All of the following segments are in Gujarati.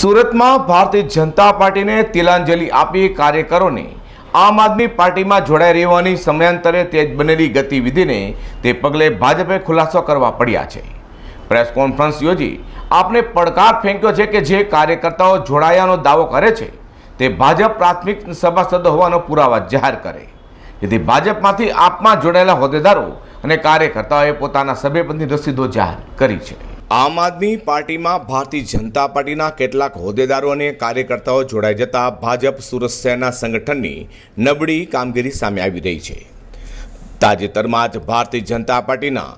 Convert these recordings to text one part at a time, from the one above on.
સુરતમાં ભારતીય જનતા પાર્ટીને તિલાંજલિ આપી કાર્યકરોને આમ આદમી પાર્ટીમાં જોડાઈ રહેવાની સમયાંતરે તેજ બનેલી ગતિવિધિને તે પગલે ભાજપે ખુલાસો કરવા પડ્યા છે. પ્રેસ કોન્ફરન્સ યોજી આપને પડકાર ફેંક્યો છે કે જે કાર્યકર્તાઓ જોડાયાનો દાવો કરે છે, તે ભાજપ પ્રાથમિક સભાસદ હોવાનો પુરાવા જાહેર કરે. જેથી ભાજપમાંથી આપમાં જોડાયેલા હોદ્દેદારો અને કાર્યકર્તાઓએ પોતાના સભ્યપદની રસીદો જાહેર કરી છે. આમ આદમી પાર્ટીમાં ભારતીય જનતા પાર્ટીના કેટલાક હોદ્દેદારો અને કાર્યકર્તાઓ જોડાઈ જતા ભાજપ સુરત શહેરના સંગઠનની નબળી કામગીરી સામે આવી રહી છે. તાજેતરમાં જ ભારતીય જનતા પાર્ટીના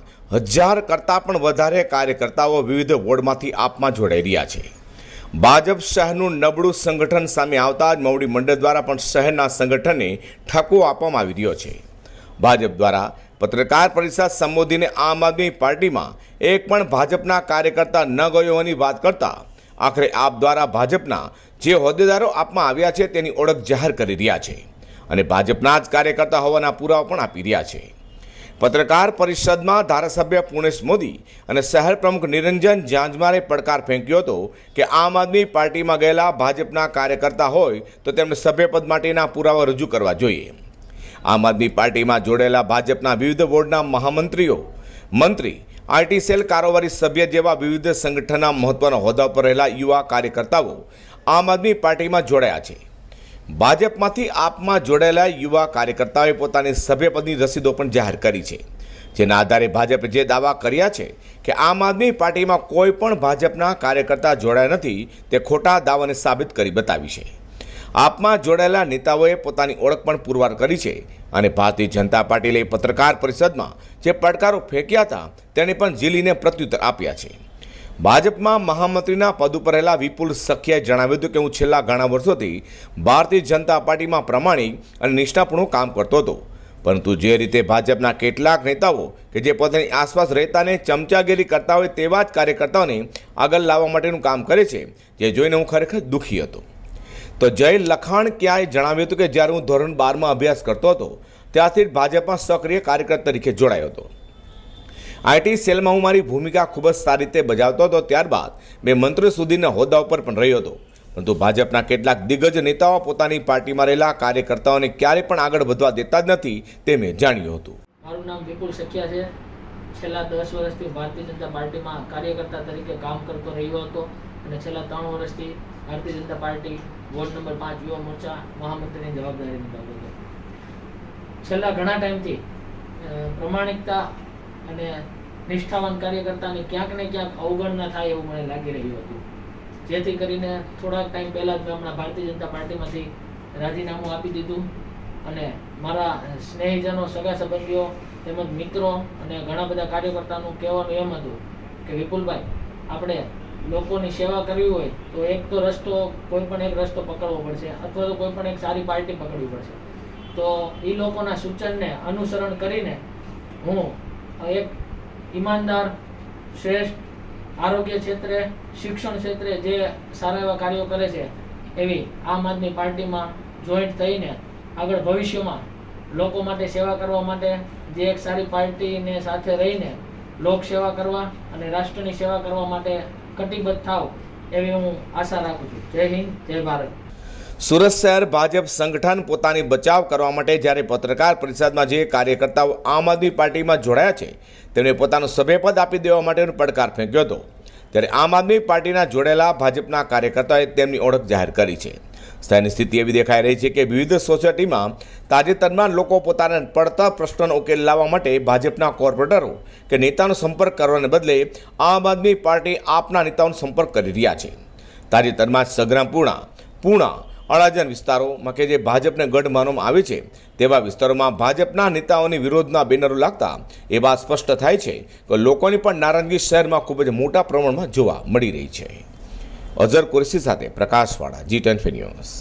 હજાર કરતાં પણ વધારે કાર્યકર્તાઓ વિવિધ વોર્ડમાંથી આપમાં જોડાઈ રહ્યા છે. ભાજપ શહેરનું નબળું સંગઠન સામે આવતા જ મવડી મંડળ દ્વારા પણ શહેરના સંગઠનને ઠકો આપવામાં આવી રહ્યો છે. ભાજપ દ્વારા પત્રકાર પરિષદ સંબોધીને આમ આદમી પાર્ટીમાં એક પણ ભાજપના કાર્યકર્તા ન ગયો હોવાની વાત કરતા આખરે આપ દ્વારા ભાજપના જે હોદ્દેદારો આપમાં આવ્યા છે તેની ઓળખ જાહેર કરી રહ્યા છે અને ભાજપના જ કાર્યકર્તા હોવાના પુરાવા પણ આપી રહ્યા છે. પત્રકાર પરિષદમાં ધારાસભ્ય પુણેશ મોદી અને શહેર પ્રમુખ નિરંજન જાંજમારે પડકાર ફેંક્યો હતો કે આમ આદમી પાર્ટીમાં ગયેલા ભાજપના કાર્યકર્તા હોય તો તેમને સભ્યપદ માટેના પુરાવા રજૂ કરવા જોઈએ. આમ આદમી પાર્ટીમાં જોડાયેલા ભાજપના વિવિધ બોર્ડના મહામંત્રીઓ, મંત્રી, આરટી સેલ કારોબારી સભ્ય જેવા વિવિધ સંગઠનના મહત્વના હોદ્દા પર રહેલા યુવા કાર્યકર્તાઓ આમ આદમી પાર્ટીમાં જોડાયા છે. ભાજપમાંથી આપમાં જોડાયેલા યુવા કાર્યકર્તાઓએ પોતાની સભ્યપદની રસીદો પણ જાહેર કરી છે. જેના આધારે ભાજપે જે દાવા કર્યા છે કે આમ આદમી પાર્ટીમાં કોઈ પણ ભાજપના કાર્યકર્તા જોડાયા નથી, તે ખોટા દાવાને સાબિત કરી બતાવી છે. આપમાં જોડાયેલા નેતાઓએ પોતાની ઓળખ પણ પુરવાર કરી છે અને ભારતીય જનતા પાર્ટીએ પત્રકાર પરિષદમાં જે પડકારો ફેંક્યા હતા તેણે પણ ઝીલીને પ્રત્યુત્તર આપ્યા છે. ભાજપમાં મહામંત્રીના પદ ઉપર રહેલા વિપુલ સખિયાએ જણાવ્યું હતું કે હું છેલ્લા ઘણા વર્ષોથી ભારતીય જનતા પાર્ટીમાં પ્રમાણિક અને નિષ્ઠાપૂર્ણ કામ કરતો હતો. પરંતુ જે રીતે ભાજપના કેટલાક નેતાઓ કે જે પોતાની આસપાસ રહેતાને ચમચાગીરી કરતા હોય તેવા જ કાર્યકર્તાઓને આગળ લાવવા માટેનું કામ કરે છે, જે જોઈને હું ખરેખર દુઃખી હતો. તો જય લખાણ ક્યાંય જણાવ્યું હતું કે જ્યારે હું ધોરણ બારમાં અભ્યાસ કરતો હતો, ત્યારથી ભાજપમાં સક્રિય કાર્યકર તરીકે જોડાયો હતો. આઈટી સેલમાં હું મારી ભૂમિકા ખૂબ જ સારી રીતે બજાવતો હતો, ત્યારબાદ મેં મંત્રી સુધીના હોદ્દા ઉપર પણ રહ્યો હતો. પરંતુ ભાજપના કેટલાક દિગ્ગજ નેતાઓ પોતાની પાર્ટીમાં રહેલા કાર્યકર્તાઓને ક્યારેય પણ આગળ વધવા દેતા જ નથી તે મેં જાણ્યું હતું. મારું નામ વિપુલ સખિયા છે. છેલ્લા દસ વર્ષથી ભારતીય જનતા પાર્ટીમાં કાર્યકર્તા તરીકે કામ કરતો રહ્યો હતો. અને છેલ્લા ત્રણ વર્ષથી Bharatiya Janata party ward number પાંચ યુવા મોરચા મહામંત્રીની જવાબદારી નિભાવતો હતો. છેલ્લા ઘણા ટાઈમથી પ્રમાણિકતા અને નિષ્ઠાવાન કાર્યકર્તાને ક્યાંક ને ક્યાંક અવગણના થાય એવું મને લાગી રહ્યું હતું. જેથી કરીને થોડાક ટાઈમ પહેલાં જ મેં હમણાં ભારતીય જનતા પાર્ટીમાંથી રાજીનામું આપી દીધું અને મારા સ્નેહીજનો, સગા સંબંધીઓ તેમજ મિત્રો અને ઘણા બધા કાર્યકર્તાનું કહેવાનું એમ હતું કે, વિપુલભાઈ, આપણે લોકોની સેવા કરવી હોય તો એક તો રસ્તો, કોઈ પણ એક રસ્તો પકડવો પડશે અથવા તો કોઈ પણ એક સારી પાર્ટી પકડવી પડશે. તો એ લોકોના સૂચનને અનુસરણ કરીને હું એક ઈમાનદાર, શ્રેષ્ઠ, આરોગ્ય ક્ષેત્રે, શિક્ષણ ક્ષેત્રે જે સારા એવા કાર્યો કરે છે, એવી આમ આદમી પાર્ટીમાં જોઈન્ટ થઈને આગળ ભવિષ્યમાં લોકો માટે સેવા કરવા માટે જે એક સારી પાર્ટીને સાથે રહીને લોક સેવા કરવા અને રાષ્ટ્રની સેવા કરવા માટે કટિબદ્ધ થાવ એવી હું આશા રાખું છું. જય હિન્દ, જય ભારત. સુરત શહેર ભાજપ સંગઠન પોતાની બચાવ કરવા માટે જ્યારે પત્રકાર પરિષદમાં જે કાર્યકર્તાઓ આમ આદમી પાર્ટીમાં જોડાયા છે, તેમણે પોતાનું સભ્યપદ આપી દેવા માટેનો પડકાર ફેંક્યો હતો. ત્યારે આમ આદમી પાર્ટીના જોડાયેલા ભાજપના કાર્યકર્તાઓએ તેમની ઓળખ જાહેર કરી છે. શહેરની સ્થિતિ એવી દેખાઈ રહી છે કે વિવિધ સોસાયટીમાં તાજેતરમાં લોકો પોતાના પડતા પ્રશ્નોનો ઉકેલ લાવવા માટે ભાજપના કોર્પોરેટરો કે નેતાનો સંપર્ક કરવાને બદલે આમ આદમી પાર્ટી આપના નેતાઓનો સંપર્ક કરી રહ્યા છે. તાજેતરમાં જ સગ્રામપુણા પૂણા, અડાજણ વિસ્તારોમાં કે જે ભાજપને ગઢ માનવામાં આવે છે, તેવા વિસ્તારોમાં ભાજપના નેતાઓની વિરોધના બેનરો લાગતા એ વાત સ્પષ્ટ થાય છે કે લોકોની પણ નારંગી શહેરમાં ખૂબ જ મોટા પ્રમાણમાં જોવા મળી રહી છે. અઝર કુરશી સાથે પ્રકાશવાળા જી ટેન ન્યૂઝ.